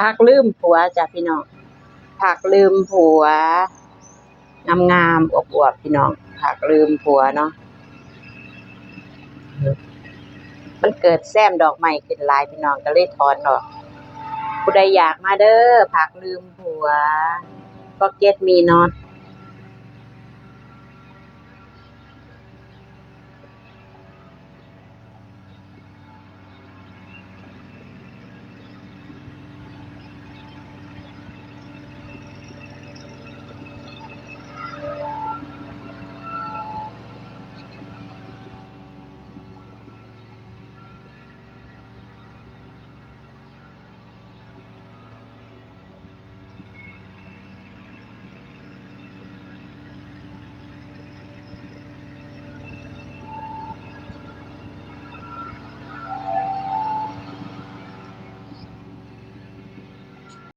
ผักลืมผัวจ้ะพี่น้องผักลืมผัวงามๆอวบๆพี่น้องผักลืมผัวเนาะมันเกิดแซมดอกไม้ขึ้นลายพี่น้องก็เลยถอนออกผู้ใดอยากมาเด้อผักลืมผัวก็เก็ตมีน็อต